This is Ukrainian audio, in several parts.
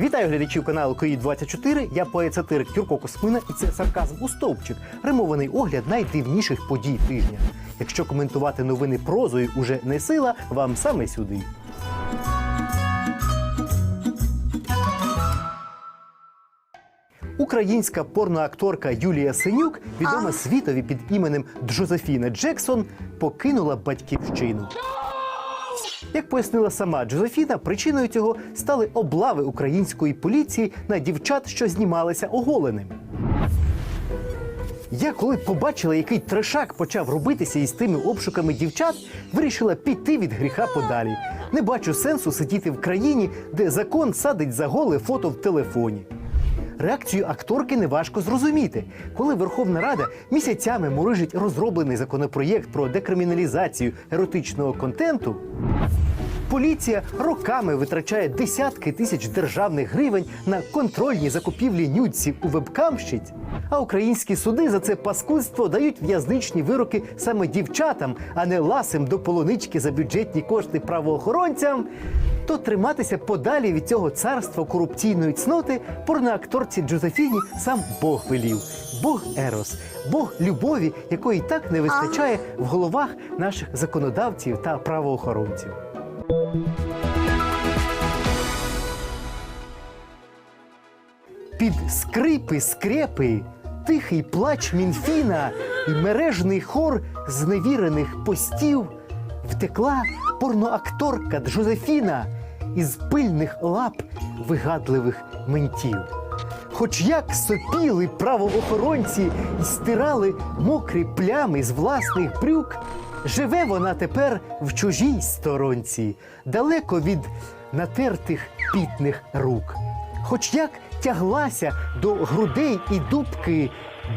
Вітаю глядачів каналу КОІ 24 Я поет-сатирик Юрко Космина і це сарказм у стовпчик. Римований огляд найдивніших подій тижня. Якщо коментувати новини прозою уже не сила, вам саме сюди. Українська порноакторка Юлія Синюк, відома світові під іменем Джозефіна Джексон, покинула батьківщину. Як пояснила сама Джозефіна, причиною цього стали облави української поліції на дівчат, що знімалися оголеними. Я коли побачила, який трешак почав робитися із тими обшуками дівчат, вирішила піти від гріха подалі. Не бачу сенсу сидіти в країні, де закон садить за голе фото в телефоні. Реакцію акторки неважко зрозуміти, коли Верховна Рада місяцями мурижить розроблений законопроєкт про декриміналізацію еротичного контенту. Поліція роками витрачає десятки тисяч державних гривень на контрольні закупівлі нюдсів у вебкамщиць. А українські суди за це паскудство дають в'язничні вироки саме дівчатам, а не ласим до полунички за бюджетні кошти правоохоронцям. То триматися подалі від цього царства корупційної цноти порноакторці Джозефіні сам Бог велів. Бог Ерос, Бог любові, якої так не вистачає в головах наших законодавців та правоохоронців. Під скрипи, скрепи, тихий плач Мінфіна і мережний хор зневірених постів втекла порноакторка Джозефіна із пильних лап вигадливих ментів. Хоч як сопіли правоохоронці і стирали мокрі плями з власних брюк, живе вона тепер в чужій сторонці, далеко від натертих пітних рук. Хоч як тяглася до грудей і дубки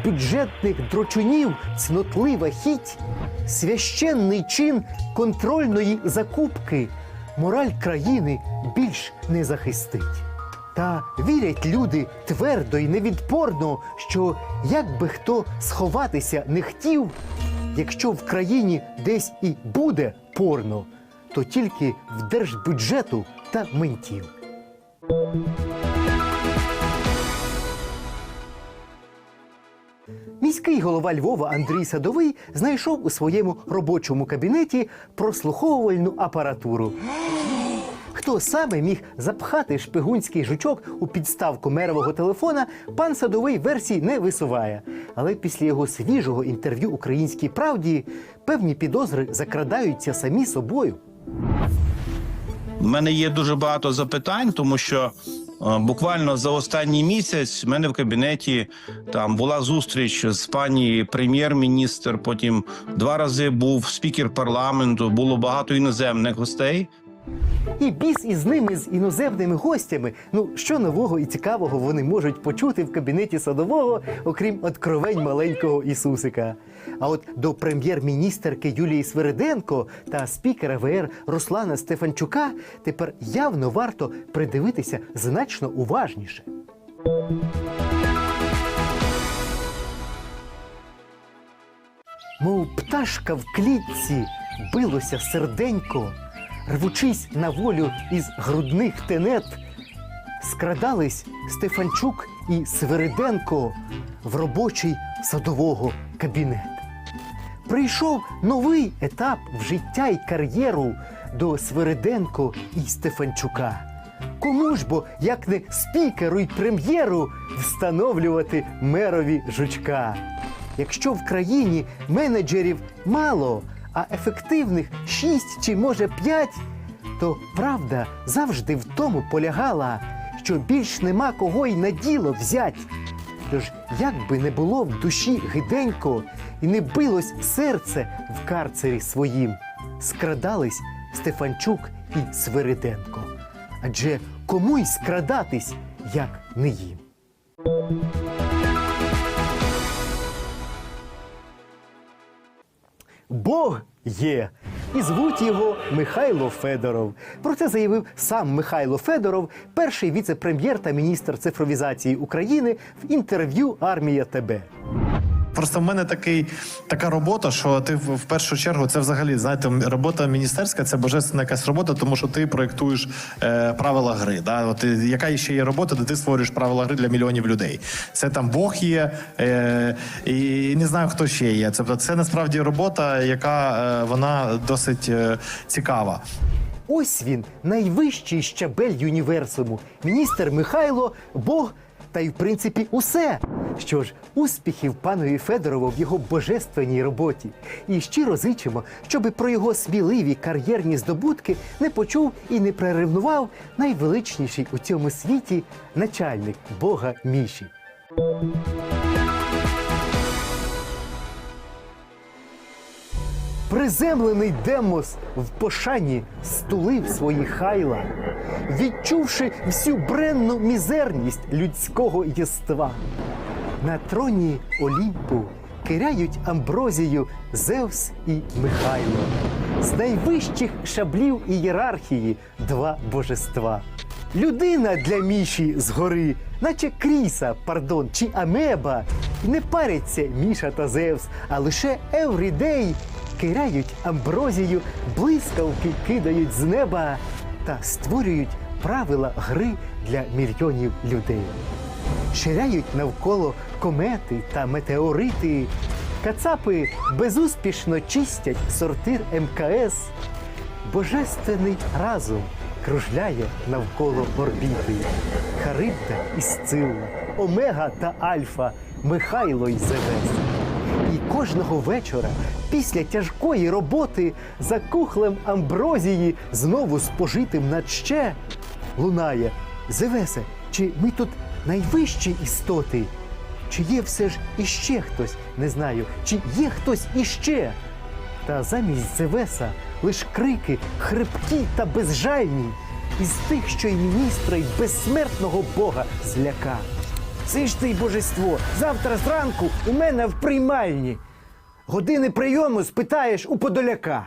бюджетних дрочунів цнотлива хіть, священний чин контрольної закупки мораль країни більш не захистить. Та вірять люди твердо і невідпорно, що як би хто сховатися не хотів, якщо в країні десь і буде порно, то тільки в держбюджету та ментів. Міський голова Львова Андрій Садовий знайшов у своєму робочому кабінеті прослуховувальну апаратуру. Хто саме міг запхати шпигунський жучок у підставку мерового телефона, пан Садовий версій не висуває. Але після його свіжого інтерв'ю українській правді певні підозри закрадаються самі собою. У мене є дуже багато запитань, тому що буквально за останній місяць в мене в кабінеті там була зустріч з пані прем'єр-міністр. Потім два рази був спікер парламенту. Було багато іноземних гостей. І біс із ними з іноземними гостями. Ну що нового і цікавого вони можуть почути в кабінеті садового, окрім откровень маленького Ісусика. А от до прем'єр-міністерки Юлії Свириденко та спікера ВР Руслана Стефанчука тепер явно варто придивитися значно уважніше. Мов пташка в клітці билося серденько, рвучись на волю із грудних тенет, скрадались Стефанчук і Свириденко в робочий садового кабінет. Прийшов новий етап в життя й кар'єру до Свириденко і Стефанчука. Кому ж бо, як не спікеру й прем'єру, встановлювати мерові жучка? Якщо в країні менеджерів мало, а ефективних шість чи може п'ять, то правда завжди в тому полягала, що більш нема кого й на діло взять. Тож, як би не було в душі гиденько, і не билось серце в карцері своїм, скрадались Стефанчук і Свириденко. Адже кому й скрадатись, як не їм. Бог є. І звуть його Михайло Федоров. Про це заявив сам Михайло Федоров, перший віце-прем'єр та міністр цифровізації України в інтерв'ю Армія ТБ. Просто в мене такий така робота, що ти в, першу чергу це взагалі знаєте, робота міністерська, це божественна якась робота, тому що ти проєктуєш е, правила гри. Да? От, е, яка ще є робота, де ти створюєш правила гри для мільйонів людей. Це там Бог є, е, і не знаю, хто ще є. Тобто це насправді робота, яка е, вона досить е, цікава. Ось він, найвищий щабель юніверсуму. Міністр Михайло, Бог, та й в принципі усе. Що ж, успіхів панові Федорову в його божественній роботі. І щиро зичимо, щоби про його сміливі кар'єрні здобутки не почув і не приревнував найвеличніший у цьому світі начальник Бога Міші. Приземлений Демос в пошані стулив свої хайла, відчувши всю бренну мізерність людського єства. На троні Олімпу киряють амброзію Зевс і Михайло. З найвищих шаблів ієрархії два божества. Людина для Міші згори, наче кріса, пардон, чи амеба. Не паряться Міша та Зевс, а лише еврідей киряють амброзію, блискавки кидають з неба та створюють правила гри для мільйонів людей. Ширяють навколо комети та метеорити. Кацапи безуспішно чистять сортир МКС. Божественний разум кружляє навколо орбіти. Харибда і Сцилла, Омега та Альфа, Михайло й Зевес. І кожного вечора, після тяжкої роботи, за кухлем амброзії, знову спожитим надще, лунає Зевесе, чи ми тут найвищі істоти? Чи є все ж іще хтось? Не знаю, чи є хтось іще? Та замість Зевеса лиш крики хрипкі та безжальні, із тих, що й міністра, й безсмертного Бога зляка. Ж ти божество, завтра зранку у мене в приймальні. Години прийому спитаєш у подоляка.